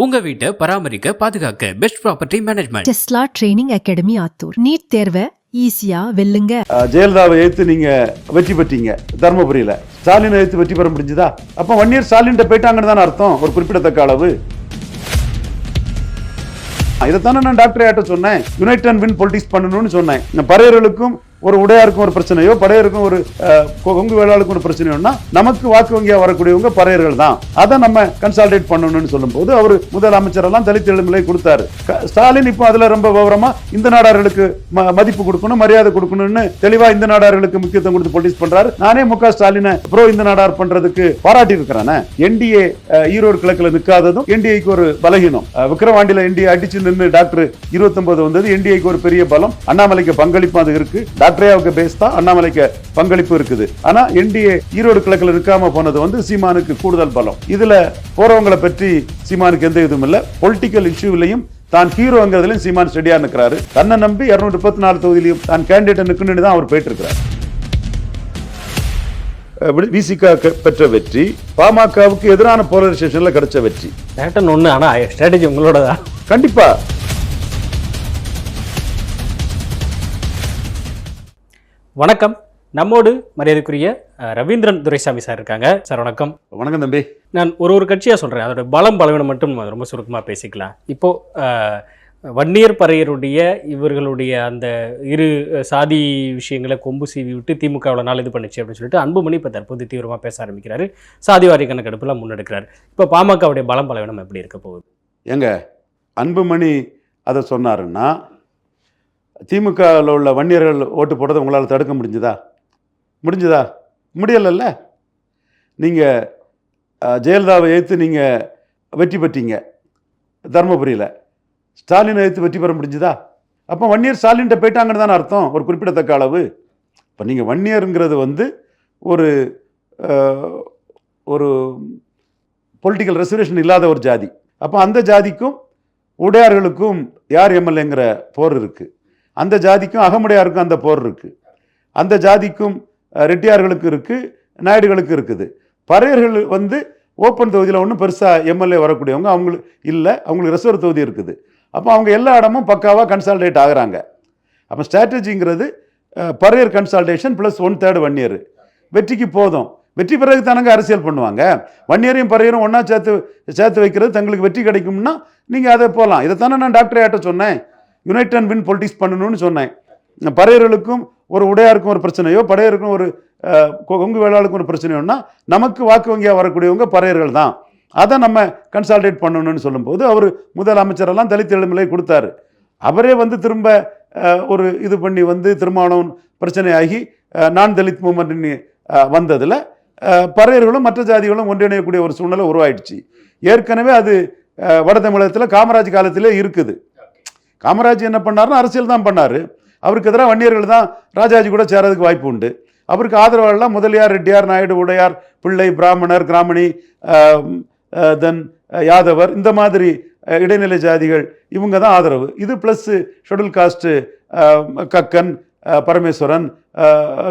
உங்க வீட்டை பராமரிக்க பாதுகாக்க best property management Tesla training academy Attur. NEET தேர்வை ஈஸியா வெல்லுங்க. ஜெயலலிதாவை எதிர்த்து நீங்க வெற்றி பெற்றீங்க தருமபுரியில. ஸ்டாலினை எதிர்த்து வெற்றி பெற முடிஞ்சுதா? அப்ப ஒன் இயர் ஸ்டாலின் போயிட்டாங்கன்னு தானே அர்த்தம் ஒரு குறிப்பிடத்தக்க அளவு. இதைத்தானே நான் டாக்டர் ஆட்ட சொன்னேன். யுனைட் அண்ட் வின் பொலிட்டிக்ஸ் பண்ணணும்னு சொன்னேன். பறையர்களுக்கும் ஒரு உடையாருக்கும் ஒரு பிரச்சனையோ படையருக்கும் ஒரு கொங்கு வேளாளுக்கும் ஒரு பிரச்சனையோன்னா நமக்கு வாக்கு வங்கியா வரக்கூடியவங்க பறையர்கள் தான். அதை நம்ம கன்சால்டேட் பண்ணணும்னு சொல்லும்போது அவர் முதலமைச்சரெல்லாம் தலித் எழுநிலை கொடுத்தாரு. ஸ்டாலின் இப்போ அதுல ரொம்ப விவரமா இந்த நாடார்களுக்கு ம- மதிப்பு கொடுக்கணும் மரியாதை கொடுக்கணும்னு தெளிவா இந்த நாடார்களுக்கு முக்கியத்துவம் கொடுத்து பொலிட்டிக்ஸ் பண்றாரு. நானே மு க ஸ்டாலினை ப்ரோ இந்த நாடார் பண்றதுக்கு பாராட்டி இருக்கிறானே என்டிஏ ஈரோடு கிழக்குல நிற்காததும் என்டிஏக்கு ஒரு பலகீனம். விக்ரவாண்டியில் என்டிஏ அடிச்சு நின்று டாக்டர் 29 வந்தது என்டிஏக்கு ஒரு பெரிய பலம் அண்ணாமலைக்கு பங்களிப்பு அது இருக்கு. டாக்டரேவுக்கு பேஸ் தான் அண்ணாமலைக்கு பங்களிப்பு இருக்குது. ஆனா என்டிஏ ஈரோடு கிழக்குல நிற்காம போனது வந்து சீமானுக்கு கூடுதல் பலம். இதுல போறவங்களை பற்றி சீமானுக்கு எந்த இதுவும் இல்ல. பொலிட்டிக்கல் இஷ்யூவிலையும் தான் ஹீரோங்கிறதுலையும் சீமான் ஸ்டெடியா நிற்கிறாரு தன்னை நம்பி 234 முப்பத்தி நாலு தொகுதியிலையும் தான் கேண்டிடேட் நிற்கணும்னு தான் அவர் போயிட்டு இருக்கிறார் விசிகா பெற்ற வெற்றி பாமகவுக்கு எதிரான போலரைசேஷன்ல கிடைச்ச வெற்றி. பேட்டர்ன் ஒன்று ஆனால் ஸ்ட்ராட்டஜி உங்களோட தான் கண்டிப்பா. வணக்கம். நம்மோடு மரியாதைக்குரிய ரவீந்திரன் துரைசாமி சார் இருக்காங்க. சார் வணக்கம். வணக்கம் தம்பி. நான் ஒரு ஒரு கட்சியாக சொல்கிறேன் அதோட பலம் பலவீனம் மட்டும் ரொம்ப சுருக்கமாக பேசிக்கலாம். இப்போது வன்னியர் பறையருடைய இவர்களுடைய அந்த இரு சாதி விஷயங்களை கொம்பு சீவி விட்டு திமுக அவ்வளோ நாள் இது பண்ணுச்சு அப்படின்னு சொல்லிட்டு அன்புமணி இப்போ தற்போது தீவிரமாக பேச ஆரம்பிக்கிறாரு. சாதிவாரி கணக்கெடுப்புலாம் முன்னெடுக்கிறார். இப்போ பாமகவுடைய பலம் பலவீனம் எப்படி இருக்க போகுது? எங்க அன்புமணி அதை சொன்னாருன்னா திமுகவில் உள்ள வன்னியர்கள் ஓட்டு போடுறதை உங்களால் தடுக்க முடிஞ்சுதா? முடிஞ்சுதா? முடியலைல்ல. நீங்கள் ஜெயலலிதாவை எதிர்த்து நீங்கள் வெற்றி பெற்றீங்க. தருமபுரியில். ஸ்டாலினை எதிர்த்து வெற்றி பெற முடிஞ்சுதா? அப்போ வன்னியர் ஸ்டாலின்ட்ட போயிட்டாங்கன்னு தானே அர்த்தம். ஒரு குறிப்பிடத்தக்க அளவு. இப்போ நீங்கள் வன்னியருங்கிறது வந்து ஒரு ஒரு பொலிட்டிக்கல் ரெசர்வேஷன் இல்லாத ஒரு ஜாதி. அப்போ அந்த ஜாதிக்கும் உடையார்களுக்கும் யார் எம்எல்ஏங்கிற போர் இருக்குது அந்த ஜாதிக்கும் அகமுடையாருக்கும் அந்த போர் இருக்குது அந்த ஜாதிக்கும் ரெட்டியார்களுக்கு இருக்குது நாயுடுகளுக்கு இருக்குது. பறையர்கள் வந்து ஓப்பன் தொகுதியில் ஒன்றும் பெருசாக எம்எல்ஏ வரக்கூடியவங்க அவங்களுக்கு இல்லை அவங்களுக்கு ரிசர்வ் தொகுதி இருக்குது. அப்போ அவங்க எல்லா இடமும் பக்காவாக கன்சால்டேட் ஆகுறாங்க. அப்போ ஸ்ட்ராட்டஜிங்கிறது Paraiyar consultation plus one third one year வெற்றிக்கு போதும். வெற்றி பிறகு தானங்க அரசியல் பண்ணுவாங்க. வன்னியரையும் பறையரும் ஒன்றா சேர்த்து சேர்த்து வைக்கிறது தங்களுக்கு வெற்றி கிடைக்கும்னா நீங்கள் அதை போகலாம் இதைத்தானே நான் டாக்டர் ஆட்ட சொன்னேன். யுனைட் அண்ட் வின் பொலிட்டிக்ஸ் பண்ணணும்னு சொன்னேன். பறையர்களுக்கும் ஒரு உடையாருக்கும் ஒரு பிரச்சனையோ படையருக்கும் ஒரு கொங்கு வேளாளுக்கும் ஒரு பிரச்சனையோன்னா நமக்கு வாக்கு வங்கியாக வரக்கூடியவங்க பறையர்கள் தான். அதை நம்ம கன்சால்டேட் பண்ணணும்னு சொல்லும்போது அவர் முதலமைச்சரெல்லாம் தலித் எழுமலை கொடுத்தாரு. அவரே வந்து திரும்ப ஒரு இது பண்ணி வந்து திருமணம் பிரச்சனையாகி நான் தலித் மூமெண்ட்னு வந்ததில் பறையர்களும் மற்ற ஜாதிகளும் ஒன்றிணையக்கூடிய ஒரு சூழ்நிலை உருவாயிடுச்சு. ஏற்கனவே அது வட தமிழகத்தில் காமராஜ் காலத்திலே இருக்குது. காமராஜ் என்ன பண்ணாருன்னா அரசியல் தான் பண்ணார். அவருக்கு எதிராக வன்னியர்கள் தான் ராஜாஜி கூட சேரதுக்கு வாய்ப்பு உண்டு. அவருக்கு ஆதரவாளர்லாம் முதலியார் ரெட்டியார் நாயுடு உடையார் பிள்ளை பிராமணர் கிராமணி தென் யாதவர் இந்த மாதிரி இடைநிலை ஜாதிகள் இவங்க தான் ஆதரவு. இது plus schedule caste Kakkan Parameswaran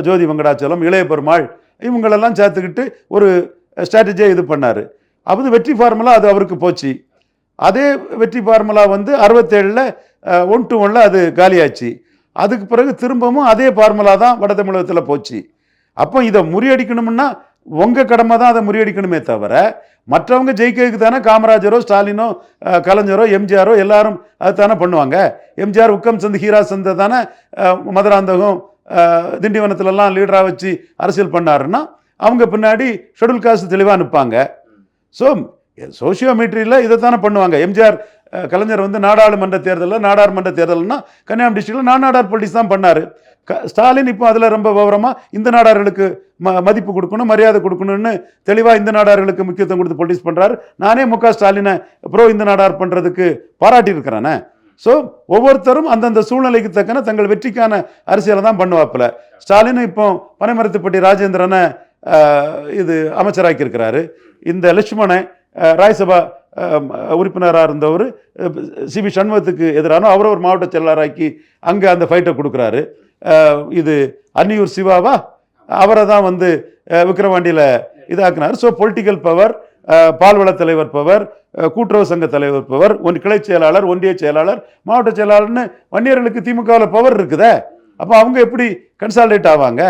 Jothi Venkatachalam Ilaya Perumal இவங்களெல்லாம் சேர்த்துக்கிட்டு ஒரு ஸ்ட்ராட்டஜியாக இது பண்ணார். அப்போது வெற்றி ஃபார்முலா அது அவருக்கு போச்சு. அதே வெற்றி ஃபார்முலா வந்து அறுபத்தேழில் ஒன் டு ஒன்ல அது காலியாச்சு. அதுக்கு பிறகு திரும்பவும் அதே ஃபார்முலா தான் வட தமிழகத்தில் போச்சு. அப்போ இதை முறியடிக்கணும்னா உங்கள் கடமை தான் அதை முறியடிக்கணுமே தவிர மற்றவங்க ஜெயிக்கிறதுக்கு தானே காமராஜரோ ஸ்டாலினோ கலைஞரோ எம்ஜிஆரோ எல்லாரும் அது தானே பண்ணுவாங்க. எம்ஜிஆர் உக்கம் சந்த் ஹீரா சந்தை தானே மதுராந்தகம் திண்டிவனத்துலலாம் லீடராக வச்சு அரசியல் பண்ணாருன்னா அவங்க பின்னாடி ஷெடியூல் காசு தெளிவாக நிற்பாங்க ஸோ சோஷியோ மீட்ரியில் இதை தானே பண்ணுவாங்க. எம்ஜிஆர் கலைஞர் வந்து நாடாளுமன்ற தேர்தலில் நாடாளுமன்ற தேர்தல்னா கன்னியாகுமரி டிஸ்ட்ரிக்டில் நான் நாடார் பொலிட்டிக்ஸ் தான் பண்ணார். க ஸ்டாலின் இப்போ அதில் ரொம்ப விவரமாக இந்த நாடார்களுக்கு ம மதிப்பு கொடுக்கணும் மரியாதை கொடுக்கணும்னு தெளிவாக இந்த நாடார்களுக்கு முக்கியத்துவம் கொடுத்து பொலிட்டிக்ஸ் பண்ணுறாரு நானே மு க. ஸ்டாலினை ப்ரோ இந்த நாடார் பண்ணுறதுக்கு பாராட்டியிருக்கிறேனே. ஸோ ஒவ்வொருத்தரும் அந்தந்த சூழ்நிலைக்கு தக்கன தங்கள் வெற்றிக்கான அரசியலை தான் பண்ணுவாப்பில். ஸ்டாலின் இப்போ பனைமரத்துப்பட்டி ராஜேந்திரனை இது அமைச்சராக்கியிருக்கிறாரு. இந்த லட்சுமணன் ராஜ்யசபா உறுப்பினராக இருந்தவர் சிபி சண்முகத்துக்கு எதிரான அவரை ஒரு மாவட்ட செயலாளராக்கி அங்கே அந்த ஃபைட்டை கொடுக்குறாரு. இது அன்னியூர் சிவாவா? அவரை தான் வந்து விக்ரவாண்டியில் இதாக்குனார். ஸோ பொலிட்டிக்கல் பவர் பால்வள தலைவர் பவர் கூட்டுறவு சங்க தலைவர் பவர் ஒன் கிளை செயலாளர் ஒன்றிய செயலாளர் மாவட்ட செயலாளர்னு வன்னியர்களுக்கு திமுகவில் பவர் இருக்குதே. அப்போ அவங்க எப்படி கன்சால்டேட் ஆவாங்க?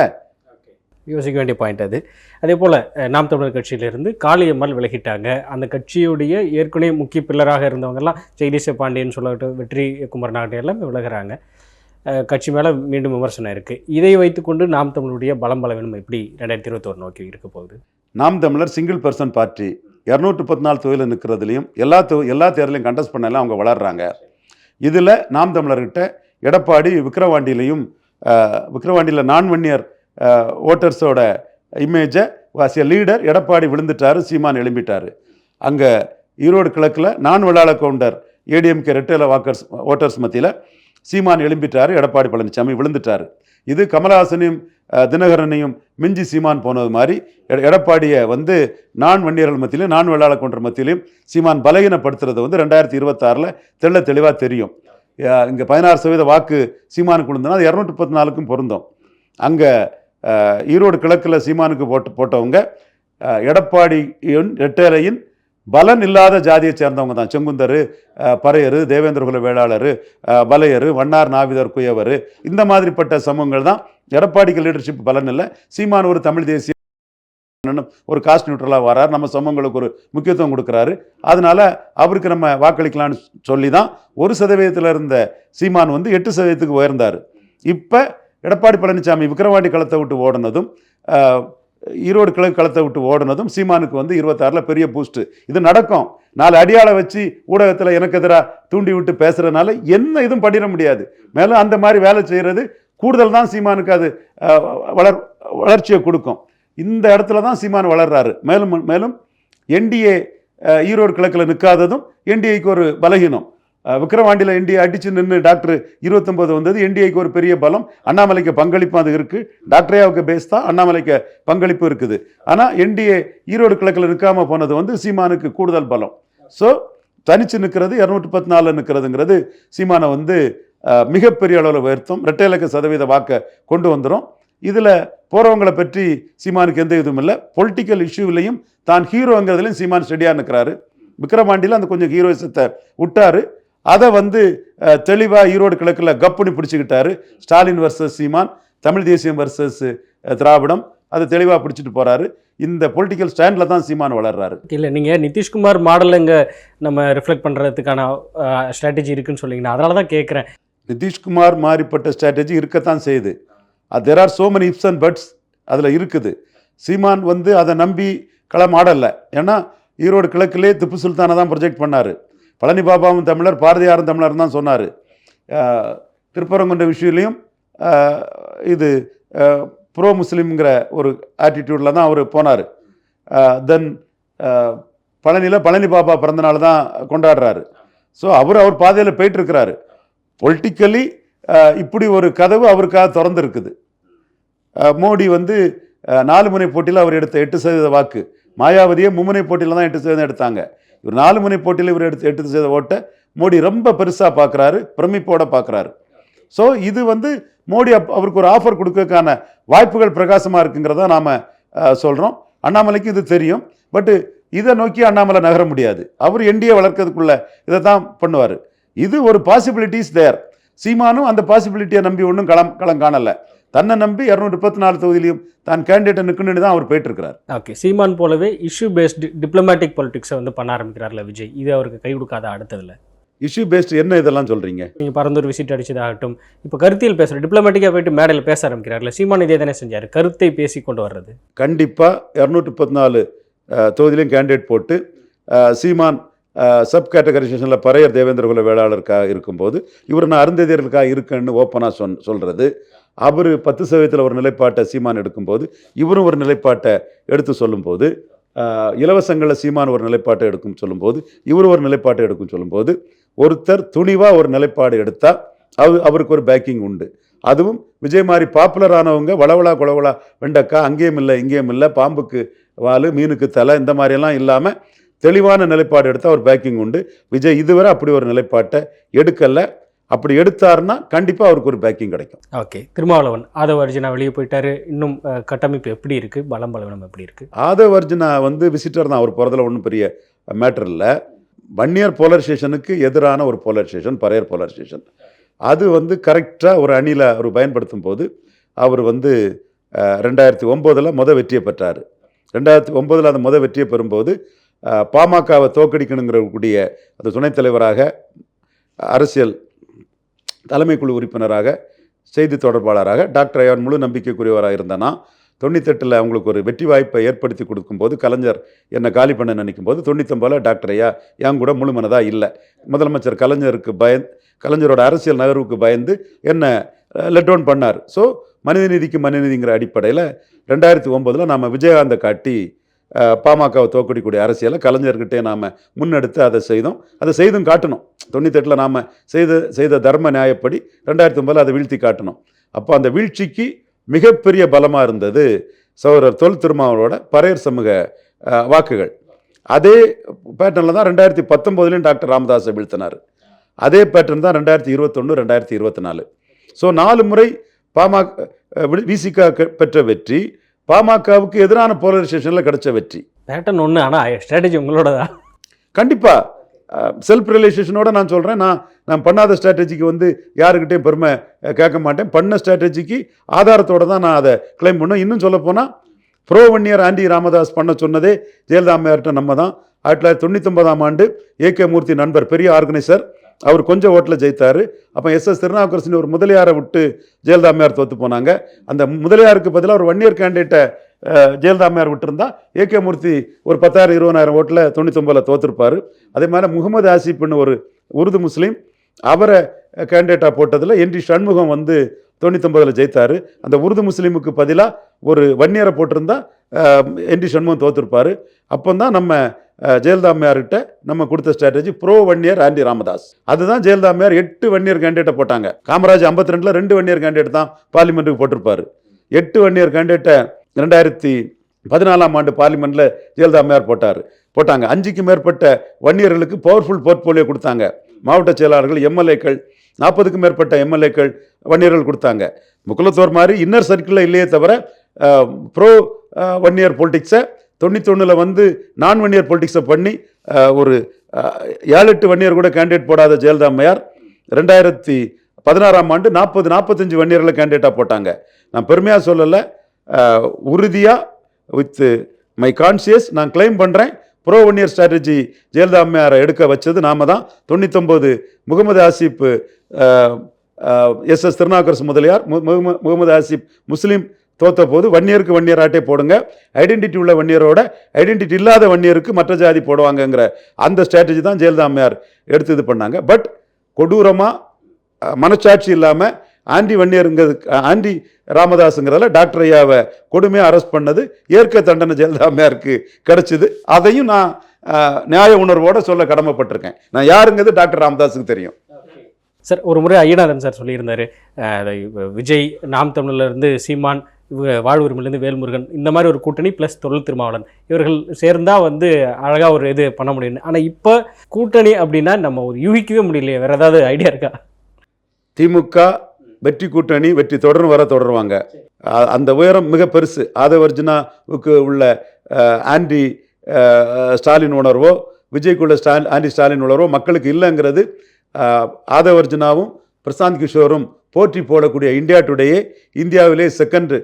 யோசிக்க வேண்டிய பாயிண்ட் அது. அதே போல் நாம் தமிழர் கட்சியிலிருந்து காளியம்மாள் விலகிட்டாங்க. அந்த கட்சியுடைய ஏற்கனவே முக்கிய பில்லராக இருந்தவங்கெல்லாம் ஜெகதீச பாண்டியன் சொல்லட்டும் வெற்றி குமரன் ஆகிய எல்லாமே விலகிறாங்க. கட்சி மேலே மீண்டும் விமர்சனம் இருக்குது இதை வைத்துக்கொண்டு நாம் தமிழுடைய பலம் பலவீனம் எப்படி ரெண்டாயிரத்தி இருபத்தோரு நோக்கி இருக்க போகுது? நாம் தமிழர் சிங்கிள் பர்சன் பார்ட்டி இரநூற்றி பத்து நாலு தொகுதியில் நிற்கிறதுலையும் எல்லா தொ எல்லா தேர்தலையும் கண்டஸ்ட் பண்ணலாம் அவங்க வளர்கிறாங்க இதில் நாம் தமிழர்கிட்ட எடப்பாடி விக்கிரவாண்டியிலையும் விக்ரவாண்டியில் விக்கிரவாண்டியில் நான் வன்னியர் ஓட்டர்ஸோட இமேஜை வாசிய லீடர் எடப்பாடி விழுந்துட்டாரு சீமான் எழும்பிட்டார். அங்கே ஈரோடு கிழக்கில் நான் விளாள கவுண்டர் ஏடிஎம்கே ரெட்டேல வாக்கர்ஸ் ஓட்டர்ஸ் மத்தியில் சீமான் எழும்பிட்டார் எடப்பாடி பழனிசாமி விழுந்துட்டாரு. இது கமலஹாசனையும் தினகரனையும் மிஞ்சி சீமான் போனது மாதிரி எட- எடப்பாடியை வந்து நான் வன்னியர்கள் மத்தியிலும் நான் வெள்ளாள கவுண்டர் மத்தியிலையும் சீமான் பலகீனப்படுத்துறது வந்து ரெண்டாயிரத்தி இருபத்தாறில் தெள்ள தெளிவாக தெரியும். இங்கே பதினாறு சதவீத வாக்கு சீமானுக்கு விழுந்தனா அது இரநூற்றி முப்பத்தி நாலுக்கும் பொருந்தும். அங்கே ஈரோடு கிழக்கில் சீமானுக்கு போட்டு போட்டவங்க எடப்பாடியின் ரெட்டேலையின் பலன் இல்லாத ஜாதியை சேர்ந்தவங்க தான். செங்குந்தர் பறையர் தேவேந்திரகுல வேளாளர் பலையர் வண்ணார் நாவிதர் குயவர் இந்த மாதிரிப்பட்ட சமூகங்கள் தான். எடப்பாடிக்கு லீடர்ஷிப் பலன் இல்லை. சீமான் ஒரு தமிழ் தேசிய ஒரு காஸ்ட் நியூட்ரலாக வரார். நம்ம சமூகங்களுக்கு ஒரு முக்கியத்துவம் கொடுக்குறாரு. அதனால அவருக்கு நம்ம வாக்களிக்கலாம்னு சொல்லி தான் ஒரு சதவீதத்தில் இருந்த சீமான் வந்து எட்டு சதவீதத்துக்கு உயர்ந்தார். இப்போ எடப்பாடி பழனிசாமி விக்கிரவாண்டி களத்தை விட்டு ஓடினதும் ஈரோடு கிழக்கு களத்தை விட்டு ஓடினதும் சீமானுக்கு வந்து இருபத்தாறில் பெரிய பூஸ்ட்டு இது நடக்கும். நாலு அடியாளை வச்சு ஊடகத்தில் எனக்கு எதிராக தூண்டி விட்டு பேசுகிறதுனால என்ன இதுவும் பண்ணிட முடியாது. மேலும் அந்த மாதிரி வேலை செய்கிறது கூடுதல் தான் சீமானுக்கு அது வளர் வளர்ச்சியை கொடுக்கும். இந்த இடத்துல தான் சீமான் வளர்றாரு. மேலும் மேலும் என்டிஏ ஈரோடு கிழக்கில் நிற்காததும் என்டிஏக்கு ஒரு பலகீனம். விக்ரவாண்டியில் என்டிஏ அடிச்சு நின்று டாக்டர் இருபத்தொம்போது வந்தது. என்டிஏக்கு ஒரு பெரிய பலம். அண்ணாமலைக்கு பங்களிப்பு அது இருக்குது டாக்டரையாவுக்கு பேஸ் தான். அண்ணாமலைக்கு பங்களிப்பு இருக்குது. ஆனால் என்டிஏ ஈரோடு கிழக்கில் நிற்காமல் போனது வந்து சீமானுக்கு கூடுதல் பலம். ஸோ தனிச்சு நிற்கிறது இரநூற்றி பத்து நாலில் நிற்கிறதுங்கிறது சீமானை வந்து மிகப்பெரிய அளவில் உயர்த்தும். ரெட்டை இலக்க சதவீத வாக்கை கொண்டு வந்துடும் இதில் போகிறவங்களை பற்றி சீமானுக்கு எந்த இதுவும் இல்லை. பொலிட்டிக்கல் இஷ்யூவிலையும் தான் ஹீரோங்கிறதுலையும் சீமான் ஸ்டெடியாக நிற்கிறாரு. விக்ரமாண்டியில் அந்த கொஞ்சம் ஹீரோயிசத்தை விட்டாரு. அதை வந்து தெளிவாக ஈரோடு கிழக்கில் கப்புனி பிடிச்சிக்கிட்டாரு. ஸ்டாலின் வர்சஸ் சீமான் தமிழ் தேசியம் வர்சஸ் திராவிடம். அதை தெளிவாக பிடிச்சிட்டு போகிறாரு இந்த பொலிட்டிக்கல் ஸ்டாண்டில் தான் சீமான் வளர்றாரு. இல்லை நீங்கள் நிதிஷ்குமார் மாடல் இங்கே நம்ம ரிஃப்ளெக்ட் பண்ணுறதுக்கான ஸ்ட்ராட்டஜி இருக்குன்னு சொல்லிங்கன்னா அதனால தான் கேட்குறேன் நிதிஷ்குமார் மாதிரிப்பட்ட ஸ்ட்ராட்டஜி இருக்கத்தான் செய்யுது. There are so many ifs and buts அதில் இருக்குது. சீமான் வந்து அதை நம்பி களம் ஆடலை. ஏன்னா ஈரோடு கிழக்கிலே திப்பு சுல்தானை தான் ப்ரொஜெக்ட் பண்ணார். பழனி பாபாவும் தமிழர் பாரதியாரும் தமிழர் தான் சொன்னார். திருப்பரங்குன்ற விஷயத்துலையும் இது ப்ரோ முஸ்லீம்ங்கிற ஒரு ஆட்டிடியூடில் தான் அவர் போனார். தென் பழனியில் பழனி பாபா பிறந்தநாள் தான் கொண்டாடுறாரு. ஸோ அவர் அவர் பாதையில் போயிட்டுருக்கிறாரு. பொலிட்டிக்கலி இப்படி ஒரு கதவு அவருக்காக திறந்துருக்குது. மோடி வந்து நாலு முனை போட்டியில் அவர் எடுத்த எட்டு சதவீத வாக்கு. மாயாவதியே மும்முனை போட்டியில் தான் எட்டு சதவீதம் எடுத்தாங்க. இவர் நாலு முனை போட்டியில் இவர் எடுத்து எடுத்து செய்த ஓட்டை மோடி ரொம்ப பெருசாக பார்க்குறாரு பிரமிப்போட பார்க்குறாரு ஸோ இது வந்து மோடி அப்- அவருக்கு ஒரு ஆஃபர் கொடுக்கறதுக்கான வாய்ப்புகள் பிரகாசமாக இருக்குங்கிறத நாம் சொல்கிறோம் அண்ணாமலைக்கு இது தெரியும். பட்டு இதை நோக்கி அண்ணாமலை நகர முடியாது. அவர் என்டிஏ வளர்க்கறதுக்குள்ள இதை தான் பண்ணுவார். இது ஒரு பாசிபிலிட்டிஸ் தேர் சீமானும் அந்த பாசிபிலிட்டியை நம்பி ஒன்றும் களம் களம் காணலை. தன்னை நம்பி இரநூத்தி முப்பத்தி நாலு தொகுதியிலையும் தான் கேண்டிடேட்டை நிற்கணுன்னு தான் அவர் போயிட்டு இருக்கிறார் ஓகே சீமான் போலவே இஷ்யூ பேஸ்டு டிப்ளமேட்டிக் பாலிடிக்ஸை வந்து பண்ண ஆரம்பிக்கிறார்ல விஜய். இது அவருக்கு கை கொடுக்காத அடுத்ததில். இஷ்யூ பேஸ்ட் என்ன இதெல்லாம் சொல்கிறீங்க நீங்கள் பரந்தூர் விசிட் அடிச்சதாகட்டும் இப்போ கருத்தியல் பேசுகிற டிப்ளமேட்டிக்காக போயிட்டு மேடையில் பேச ஆரம்பிக்கிறார்ல சீமான் இதே தானே செஞ்சார்? கருத்தை பேசி கொண்டு வர்றது. கண்டிப்பாக இரநூற்றி முப்பத்தி நாலு தொகுதியிலையும் கேண்டிடேட் போட்டு சீமான் சப் கேட்டகரைசேஷனில் பறையர் தேவேந்திரகுல வேளாளருக்காக இருக்கும்போது இவர் நான் அருந்ததியர்களுக்காக இருக்கேன்னு ஓப்பனாக சொன் சொல்கிறது அவர் பத்து சதவீதத்தில் ஒரு நிலைப்பாட்டை சீமான் எடுக்கும்போது இவரும் ஒரு நிலைப்பாட்டை எடுத்து சொல்லும்போது இலவசங்களில் சீமான் ஒரு நிலைப்பாட்டை எடுக்கும் சொல்லும்போது இவர் ஒரு நிலைப்பாட்டை எடுக்கும் சொல்லும்போது ஒருத்தர் துணிவாக ஒரு நிலைப்பாடு எடுத்தால் அவ அவருக்கு ஒரு பேக்கிங் உண்டு. அதுவும் விஜய் மாதிரி பாப்புலர் ஆனவங்க வளவளா குளவளா வெண்டக்கா அங்கேயும் இல்லை இங்கேயும் இல்லை பாம்புக்கு வால் மீனுக்கு தலை இந்த மாதிரியெல்லாம் இல்லாமல் தெளிவான நிலைப்பாடு எடுத்தால் ஒரு பேக்கிங் உண்டு. விஜய் இதுவரை அப்படி ஒரு நிலைப்பாட்டை எடுக்கலை. அப்படி எடுத்தாருன்னா கண்டிப்பாக அவருக்கு ஒரு பேக்கிங் கிடைக்கும். ஓகே. திருமாவளவன் ஆதவ அர்ஜுனா வெளியே போயிட்டாரு. இன்னும் கட்டமைப்பு எப்படி இருக்கு? பலம் பலவீனம் எப்படி இருக்கு? ஆதவ் அர்ஜுனா வந்து விசிட்டர் தான். அவர் போகிறதுல ஒன்றும் பெரிய மேட்டர் இல்லை. வன்னியர் போலரைசேஷனுக்கு எதிரான ஒரு போலரைசேஷன் பரையர் போலரைசேஷன் அது வந்து கரெக்டாக ஒரு அணியில் அவர் பயன்படுத்தும் போது அவர் வந்து ரெண்டாயிரத்தி ஒம்போதில் முத வெற்றியை பெற்றார். ரெண்டாயிரத்தி ஒம்போதில் அந்த முத வெற்றியை பெறும்போது பாமகவை தோக்கடிக்கணுங்கிறக்கூடிய அந்த துணைத் தலைவராக அரசியல் தலைமைக்குழு உறுப்பினராக செய்தி தொடர்பாளராக டாக்டர் ஐயான் முழு நம்பிக்கைக்குரியவராக இருந்தேன்னா தொண்ணூத்தெட்டில் அவங்களுக்கு ஒரு வெற்றி வாய்ப்பை ஏற்படுத்தி கொடுக்கும்போது கலைஞர் என்னை காலி பண்ண நினைக்கும் போது தொண்ணூத்தொம்பதில் டாக்டர் ஐயா என் கூட முழு மனதாக இல்லை. முதலமைச்சர் கலைஞருக்கு பயந்து கலைஞரோட அரசியல் நகர்வுக்கு பயந்து என்னை லெட் டவுன் பண்ணார். ஸோ மனிதநீதிக்கு மனிதநீதிங்கிற அடிப்படையில் ரெண்டாயிரத்தி ஒம்போதில் நாம் விஜயகாந்தை காட்டி பாமகவை தோக்கடிக்கூடிய அரசியலை கலைஞர்கிட்டே நாம் முன்னெடுத்து அதை செய்தோம். அதை செய்தும் காட்டணும். தொண்ணூத்தெட்டில் நாம் செய்த செய்த தர்ம நியாயப்படி ரெண்டாயிரத்தி ஒன்பதில் அதை வீழ்த்தி காட்டணும். அப்போ அந்த வீழ்ச்சிக்கு மிகப்பெரிய பலமாக இருந்தது சௌரர் தொல் திருமாவளோட பறையர் சமூக வாக்குகள். அதே பேட்டர்னில் தான் ரெண்டாயிரத்தி பத்தொம்போதுலேயும் டாக்டர் ராமதாஸை வீழ்த்தினார். அதே பேட்டர்ன் தான் ரெண்டாயிரத்தி இருபத்தொன்று ரெண்டாயிரத்தி இருபத்தி நாலு ஸோ நாலு முறை பாமக விசிகா பெற்ற வெற்றி பாமகவுக்கு எதிரான போலரைசேஷனில் கிடைச்ச வெற்றி. பேட்டர்ன் ஒன்று ஆனால் ஸ்ட்ராட்டஜி உங்களோட தான் கண்டிப்பாக செல்ஃப் ரியலைசேஷனோட நான் சொல்கிறேன் நான் நான் பண்ணாத ஸ்ட்ராட்டஜிக்கு வந்து யாருக்கிட்டையும் பெருமை கேட்க மாட்டேன். பண்ண ஸ்ட்ராட்டஜிக்கு ஆதாரத்தோட தான் நான் அதை கிளைம் பண்ணேன் இன்னும் சொல்லப்போனால் bro one year anti Ramadoss பண்ண சொன்னதே ஜெயலலிதா அம்மையார்கிட்ட நம்ம தான். ஆயிரத்தி தொள்ளாயிரத்தி தொண்ணூத்தொன்பதாம் ஆண்டு ஏகே மூர்த்தி நண்பர் பெரிய ஆர்கனைசர் அவர் கொஞ்சம் ஓட்டில் ஜெயித்தார். அப்போ எஸ் எஸ் திருநாவுக்கரசன் ஒரு முதலியாரை விட்டு ஜெயலலிதா அம்மையார் தோற்று போனாங்க. அந்த முதலியாருக்கு பதிலாக ஒரு ஒன் இயர் கேண்டிடேட்டை ஜெயலலிதா அம்மையார் விட்டுருந்தா ஏகே மூர்த்தி ஒரு பத்தாயிரம் இருபதாயிரம் ஓட்டில் தொண்ணூத்தொம்பதில் தோத்துருப்பார். அதே மாதிரி முகமது ஆசிப்னு ஒரு உருது முஸ்லீம் அவரை கேண்டிடேட்டாக போட்டதில் என் டி சண்முகம் வந்து தொண்ணூத்தொம்பதில் ஜெயித்தார். அந்த உருது முஸ்லீமுக்கு பதிலாக ஒரு வன்னியரை போட்டிருந்தா என் டி சண்முகம் தோற்றுருப்பார் அப்போ தான் நம்ம ஜெயலலிதா அம்மையார்கிட்ட நம்ம கொடுத்த strategy bro Vanniyar anti Ramadoss அதுதான் ஜெயலலிதா அம்மையார் எட்டு வன்னியர் கேண்டிடேட்டை போட்டாங்க. காமராஜ் ஐம்பத்தி ரெண்டில் ரெண்டு வன்னியர் கேண்டிடேட் தான் பார்லிமெண்ட்டுக்கு போட்டிருப்பார். எட்டு வன்னியர் கேண்டிடேட்டை ரெண்டாயிரத்தி பதினாலாம் ஆண்டு பார்லிமெண்ட்டில் ஜெயலலிதா அம்மையார் போட்டார். போட்டாங்க. அஞ்சுக்கு மேற்பட்ட வன்னியர்களுக்கு பவர்ஃபுல் போர்ட்ஃபோலியோ கொடுத்தாங்க. மாவட்ட செயலாளர்கள் எம்எல்ஏக்கள் நாற்பதுக்கும் மேற்பட்ட எம்எல்ஏக்கள் வன்னியர்கள் கொடுத்தாங்க. முக்குலத்தோர் மாதிரி இன்னர் சர்க்கிளில் இல்லையே தவிர ப்ரோ ஒன் இயர் பொலிட்டிக்ஸை தொண்ணூத்தொன்னில் வந்து நான் ஒன் இயர் பொலிட்டிக்ஸை பண்ணி ஒரு ஏழு எட்டு வன்னியர் கூட கேண்டிடேட் போடாத ஜெயலலிதா அம்மையார் ரெண்டாயிரத்தி பதினாறாம் ஆண்டு நாற்பது நாற்பத்தஞ்சு இயரில் கேண்டிடேட்டாக போட்டாங்க. நான் பெருமையாக சொல்லலை உறுதியாக வித்து மை கான்சியஸ் நான் கிளைம் பண்ணுறேன் bro one year strategy Jayalalithaa அம்மையாரை எடுக்க வச்சது நாம தான். தொண்ணூத்தொம்பது முகமது ஆசிப் எஸ் எஸ் திருநாக்கரசு முதலியார் முகமது ஆசிப் முஸ்லீம் தோத்த போது வன்னியருக்கு வன்னியர் ஆட்டே போடுங்க. ஐடென்டிட்டி உள்ள வன்னியரோட ஐடென்டிட்டி இல்லாத வன்னியருக்கு மற்ற ஜாதி போடுவாங்கங்கிற அந்த ஸ்ட்ராட்டஜி தான் ஜெயலலிதா அம்மையார் எடுத்து இது பண்ணாங்க. பட் கொடூரமாக மனச்சாட்சி இல்லாமல் ஆண்டி வன்னியருங்கிறது ஆண்டி ராமதாஸுங்கிறதுல டாக்டர் ஐயாவை கொடுமையாக அரெஸ்ட் பண்ணது ஏற்க தண்டனை ஜெயலலிதா அம்மையாருக்கு கிடைச்சிது. அதையும் நான் நியாய உணர்வோடு சொல்ல கடமைப்பட்டிருக்கேன். நான் யாருங்கிறது டாக்டர் ராமதாஸுக்கு தெரியும். சார் ஒரு முறை ஐயநாதன் சார் சொல்லியிருந்தார். விஜய் நாம் தமிழ்லேருந்து சீமான் இவ வாழ்வுரிமையிலேருந்து வேல்முருகன் இந்த மாதிரி ஒரு கூட்டணி ப்ளஸ் தொழில் திருமாவளன் இவர்கள் சேர்ந்தால் வந்து அழகாக ஒரு இது பண்ண முடியும் ஆனால் இப்போ கூட்டணி அப்படின்னா நம்ம ஒரு யூகிக்கவே முடியலையே. வேறு ஏதாவது ஐடியா இருக்கா? திமுக வெற்றி கூட்டணி வெற்றி தொடர்ந்து வர தொடருவாங்க. அந்த உயரம் மிக பெருசு. ஆதவர்ஜுனாவுக்கு உள்ள ஆண்டி ஸ்டாலின் உணர்வோ விஜய்க்குள்ள ஸ்டாலின் ஆண்டி ஸ்டாலின் உணர்வோ மக்களுக்கு இல்லைங்கிறது ஆதவர்ஜுனாவும் பிரசாந்த் கிஷோரும் போற்றி போடக்கூடிய இந்தியா டுடேயே இந்தியாவிலே செகண்ட்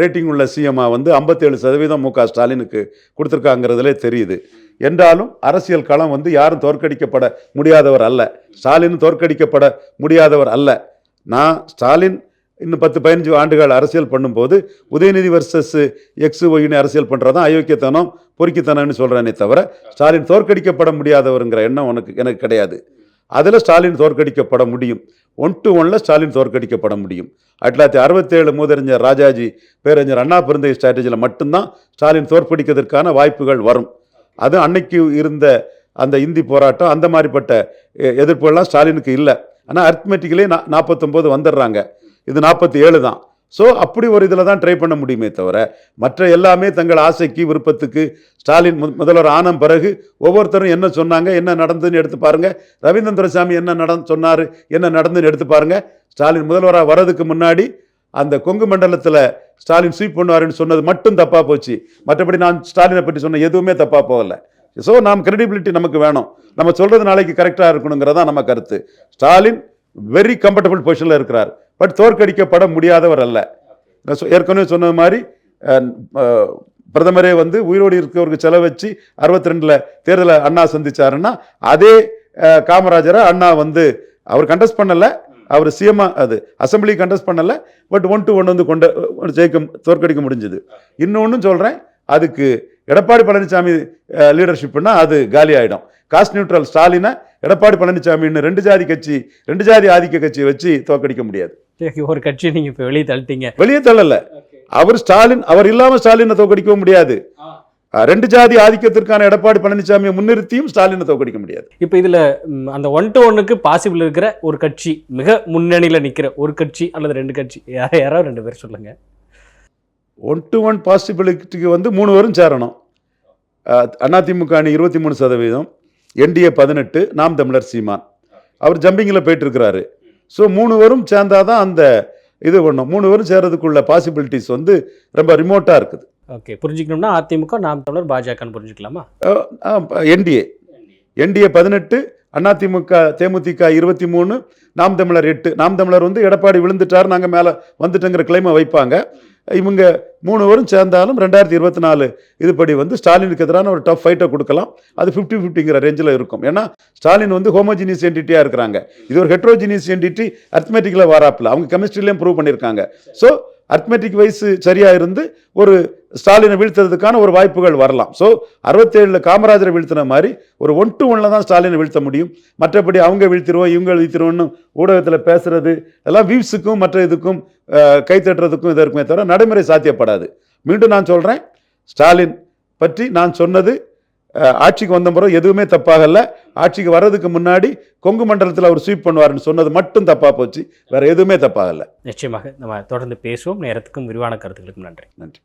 ரேட்டிங் உள்ள சிஎம்மாக வந்து ஐம்பத்தேழு சதவீதம் மு க ஸ்டாலினுக்கு கொடுத்துருக்காங்கிறதுலே தெரியுது. என்றாலும் அரசியல் களம் வந்து யாரும் தோற்கடிக்கப்பட முடியாதவர் அல்ல. ஸ்டாலின் தோற்கடிக்கப்பட முடியாதவர் அல்ல. நான் ஸ்டாலின் இன்னும் பத்து பதினஞ்சு ஆண்டுகள் அரசியல் பண்ணும்போது உதயநிதி வர்சஸ் எக்ஸ் ஒயின்னு அரசியல் பண்ணுறது தான் அயோக்கியத்தனம் பொறுக்கித்தனம்னு சொல்கிறேனே தவிர ஸ்டாலின் தோற்கடிக்கப்பட முடியாதவருங்கிற எண்ணம் உனக்கு எனக்கு கிடையாது. அதில் ஸ்டாலின் தோற்கடிக்கப்பட முடியும். ஒன் டு ஒன்ல ஸ்டாலின் தோற்கடிக்கப்பட முடியும். ஆயிரத்தி தொள்ளாயிரத்தி அறுபத்தேழு மூதறிஞர் ராஜாஜி பேரறிஞர் அண்ணா பிறந்தை ஸ்ட்ராட்டஜியில் மட்டும்தான் ஸ்டாலின் தோற்கடிக்கிறதுக்கான வாய்ப்புகள் வரும். அது அன்னைக்கு இருந்த அந்த இந்தி போராட்டம் அந்த மாதிரிப்பட்ட எ- எதிர்ப்புகள்லாம் ஸ்டாலினுக்கு இல்லை. ஆனால் அர்த்மெட்டிக்கலே நா நாற்பத்தொம்போது வந்துடுறாங்க. இது நாற்பத்தி ஏழு தான். ஸோ அப்படி ஒரு இதில் தான் ட்ரை பண்ண முடியுமே தவிர மற்ற எல்லாமே தங்கள் ஆசைக்கு விருப்பத்துக்கு ஸ்டாலின் மு- முதல்வர் ஆன பிறகு ஒவ்வொருத்தரும் என்ன சொன்னாங்க என்ன நடந்துன்னு எடுத்து பாருங்கள் ரவீந்திரன் துரைசாமி என்ன நட சொன்னார் என்ன நடந்துன்னு எடுத்து பாருங்கள் ஸ்டாலின் முதல்வராக வர்றதுக்கு முன்னாடி அந்த கொங்கு மண்டலத்தில் ஸ்டாலின் ஸ்வீப் பண்ணுவாருன்னு சொன்னது மட்டும் தப்பாக போச்சு. மற்றபடி நான் ஸ்டாலினை பற்றி சொன்ன எதுவுமே தப்பாக போகல. ஸோ நாம் கிரெடிபிலிட்டி நமக்கு வேணும். நம்ம சொல்கிறது நாளைக்கு கரெக்டாக இருக்கணுங்கிறதான் நம்ம கருத்து. ஸ்டாலின் வெரி கம்ஃபர்டபுள் பொசிஷனில் இருக்கிறார். பட் தோற்கடிக்கப்பட முடியாதவர் அல்ல. நான் ஏற்கனவே சொன்ன மாதிரி பிரதமரே வந்து உயிரோடு இருக்கிறவருக்கு செலவச்சு அறுபத்தி ரெண்டில் தேர்தலை அண்ணா சந்திச்சாருன்னா அதே காமராஜரை அண்ணா வந்து அவர் கண்டஸ்ட் பண்ணலை அவர் சிஎம்மா அது அசம்பிளி கண்டஸ்ட் பண்ணலை பட் ஒன் டு ஒன் வந்து கொண்ட ஜெயிக்க தோற்கடிக்க முடிஞ்சது. இன்னொன்றும் சொல்கிறேன் அதுக்கு எடப்பாடி பழனிசாமி லீடர்ஷிப்னா அது காலி ஆகிடும் காஸ்ட் நியூட்ரல் ஸ்டாலினை எடப்பாடி பழனிசாமின்னு ரெண்டு ஜாதி கட்சி ரெண்டு ஜாதி ஆதிக்க கட்சியை வச்சு தோற்கடிக்க முடியாது. ஒரு கட்சியை நீங்க இப்போ வெளியே தள்ளிட்டீங்க. வெளியே தள்ளல. அவர் ஸ்டாலின் அவர் இல்லாம ஸ்டாலினை தோற்கடிக்கவும் முடியாது. ரெண்டு ஜாதி ஆதிக்கத்திற்கான எடப்பாடி பழனிசாமியை முன்னிறுத்தியும் ஸ்டாலினை தோற்கடிக்க முடியாது. இப்போ இதுல அந்த ஒன் டு ஒன்னுக்கு பாசிபிள் இருக்கிற ஒரு கட்சி மிக முன்னணியில நிக்கிற ஒரு கட்சி அல்லது ரெண்டு கட்சி. யாரா- யாராவது ரெண்டு பேர் சொல்லுங்க. ஒன் டு ஒன் பாசிபிலிட்டிக்கு வந்து மூணு பேரும் சேரணும். அதிமுக அணி இருபத்தி மூணு சதவீதம். என்டிஏ பதினெட்டு நாம் தமிழர் சீமான். அவர் ஜம்பிங்கில் போயிட்டு இருக்கிறாரு ஸோ மூணு பேரும் சேர்ந்தாதான் அந்த இது பண்ணும் மூணு பேரும் சேர்றதுக்குள்ள பாசிபிலிட்டிஸ் வந்து ரொம்ப ரிமோட்டாக இருக்குது. ஓகே புரிஞ்சுக்கணும்னா அதிமுக நாம் தமிழர் பாஜகன்னு புரிஞ்சுக்கலாமா? என்டிஏ. என்டிஏ பதினெட்டு அதிமுக தேமுதிக இருபத்தி மூணு நாம் தமிழர் எட்டு. நாம் தமிழர் வந்து எடப்பாடி விழுந்துட்டார் நாங்கள் மேலே வந்துட்டோங்கிற கிளைமை வைப்பாங்க. இவங்க மூணு பேரும் சேர்ந்தாலும் ரெண்டாயிரத்தி இருபத்தி நாலு இதுபடி வந்து ஸ்டாலினுக்கு எதிரான ஒரு டஃப் ஃபைட்டை கொடுக்கலாம். அது ஃபிஃப்டி ஃபிஃப்டிங்கிற ரேஞ்சில் இருக்கும். ஏன்னா ஸ்டாலின் வந்து ஹோமோஜினியஸ் என்டிட்டியாக இருக்கிறாங்க. இது ஒரு ஹெட்ரோஜினியஸ் என்டிட்டி அர்த்மெட்டிக்கில் வராப்பில். அவங்க கெமிஸ்ட்ரிலையும் ப்ரூவ் பண்ணியிருக்காங்க. ஸோ அர்த்மெட்டிக் வயசு சரியாக இருந்து ஒரு ஸ்டாலினை வீழ்த்துறதுக்கான ஒரு வாய்ப்புகள் வரலாம். ஸோ அறுபத்தேழில் காமராஜரை வீழ்த்தின மாதிரி ஒரு ஒன் டு ஒன்ல தான் ஸ்டாலினை வீழ்த்த முடியும். மற்றபடி அவங்க வீழ்த்திடுவோம் இவங்க வீழ்த்திடுவோம்னு ஊடகத்தில் பேசுறது எல்லாம் வியூஸுக்கும் மற்ற இதுக்கும் அஹ், கை தட்டுறதுக்கும் இது இருக்குமே தவிர நடைமுறை சாத்தியப்படாது. மீண்டும் நான் சொல்கிறேன் ஸ்டாலின் பற்றி நான் சொன்னது ஆட்சிக்கு வந்த பிறகு எதுவுமே தப்பாகல ஆட்சிக்கு வர்றதுக்கு முன்னாடி கொங்கு மண்டலத்தில் அவர் ஸ்வீப் பண்ணுவாருன்னு சொன்னது மட்டும் தப்பாக போச்சு. வேற எதுவுமே தப்பாகல நிச்சயமாக நம்ம தொடர்ந்து பேசுவோம். நேரத்துக்கும் விரிவான கருத்துக்களுக்கும் நன்றி. நன்றி.